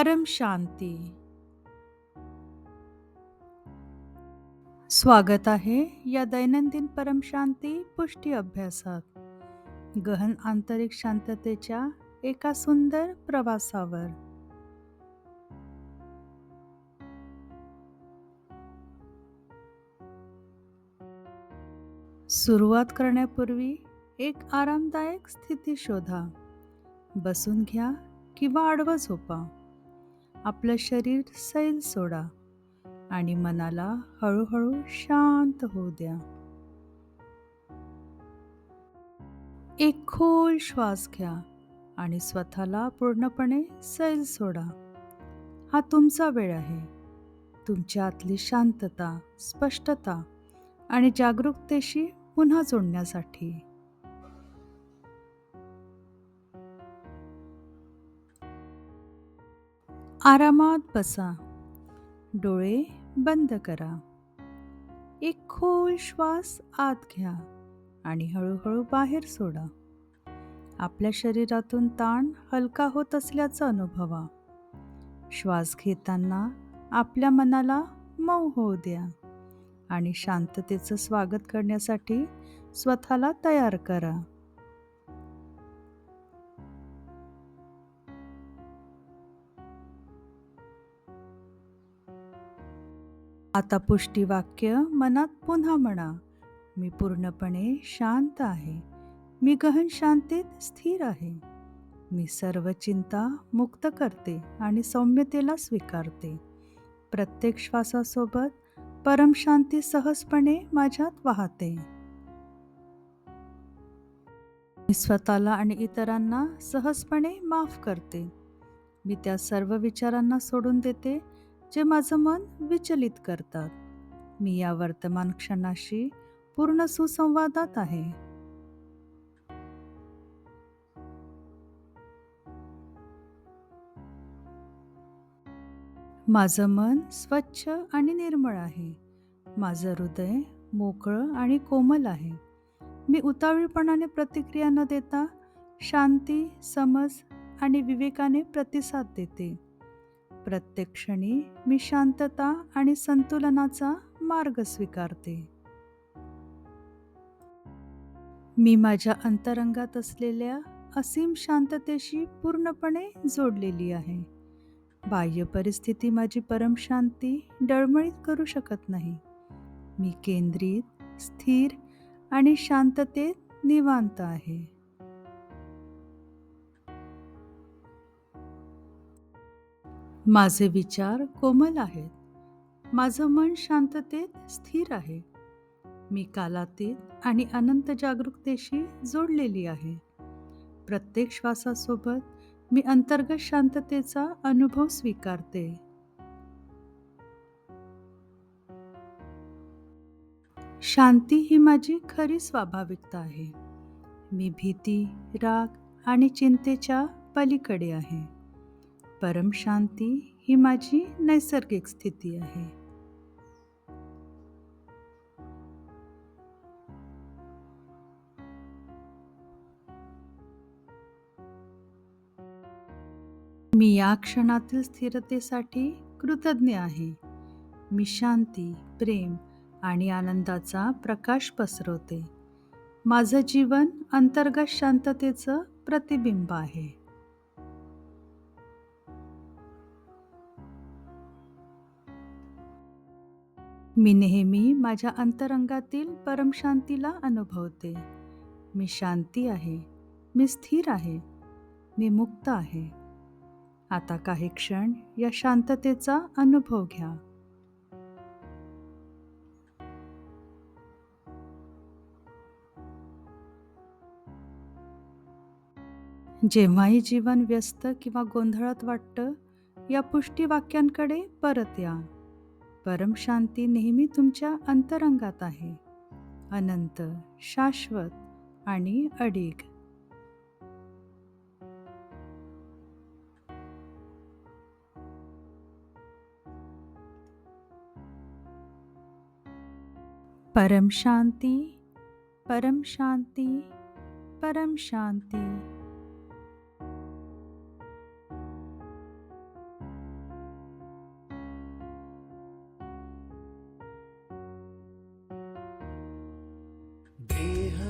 परम शांती. स्वागत आहे या दैनंदिन परम शांती पुष्टी अभ्यासात. गहन आंतरिक शांततेच्या एका सुंदर प्रवासावर. सुरुवात करण्यापूर्वी एक आरामदायक स्थिती शोधा. बसून घ्या किंवा आडवं झोपा. आपलं शरीर सैल सोडा आणि मनाला हळूहळू शांत होऊ द्या. एक खोल श्वास घ्या आणि स्वतःला पूर्णपणे सैल सोडा. हा तुमचा वेळ आहे. तुमच्या आतली शांतता स्पष्टता आणि जागरूकतेशी पुन्हा जोडण्यासाठी. आरामात बसा. डोळे बंद करा. एक खोल श्वास आत घ्या आणि हळूहळू बाहेर सोडा. आपल्या शरीरातून ताण हलका होत असल्याचा अनुभवा. श्वास घेताना आपल्या मनाला मऊ होऊ द्या आणि शांततेचं स्वागत करण्यासाठी स्वतःला तयार करा. आता पुष्टी वाक्य मनात पुन्हा म्हणा. मी पूर्णपणे शांत आहे. मी गहन शांतीत स्थिर आहे. मी सर्व चिंता मुक्त करते आणि सौम्यतेला स्वीकारते. प्रत्येक श्वासासोबत परमशांती सहजपणे माझ्यात वाहते. मी स्वतःला आणि इतरांना सहजपणे माफ करते. मी त्या सर्व विचारांना सोडून देते जे माझं मन विचलित करतात. मी या वर्तमान क्षणाशी पूर्ण सुसंवादात आहे. माझं मन स्वच्छ आणि निर्मळ आहे. माझं हृदय मोकळं आणि कोमल आहे. मी उतावीळपणाने प्रतिक्रिया न देता शांती समज आणि विवेकाने प्रतिसाद देते. प्रत्येक क्षणी मी शांतता आणि संतुलनाचा मार्ग स्वीकारते. मी माझ्या अंतरंगात असलेल्या असीम शांततेशी पूर्णपणे जोडलेली आहे. बाह्य परिस्थिती माझी परमशांती डळमळीत करू शकत नाही. मी केंद्रित स्थिर आणि शांततेत निवांत आहे. माझे विचार कोमल आहेत. माझं मन शांततेत स्थिर आहे. मी कालातीत आणि अनंत जागरूकतेशी जोडलेली आहे. प्रत्येक श्वासासोबत मी अंतर्गत शांततेचा अनुभव स्वीकारते. शांती ही माझी खरी स्वाभाविकता आहे. मी भीती राग आणि चिंतेच्या पलीकडे आहे. परमशांती ही माझी नैसर्गिक स्थिती आहे. मी या क्षणातील स्थिरतेसाठी कृतज्ञ आहे. मी शांती प्रेम आणि आनंदाचा प्रकाश पसरवते. माझं जीवन अंतर्गत शांततेचं प्रतिबिंब आहे. मी नेहमी माझ्या अंतरंगातील परमशांतीला अनुभवते. मी शांती आहे. मी स्थिर आहे. मी मुक्त आहे. आता काही क्षण या शांततेचा अनुभव घ्या. जेव्हाही जीवन व्यस्त किंवा गोंधळात वाटतं या पुष्टी वाक्यांकडे परत या. परमशांती नेहमी तुमच्या अंतरंगात आहे. अनंत शाश्वत आणि अडीग. परमशांती परमशांती परमशांती.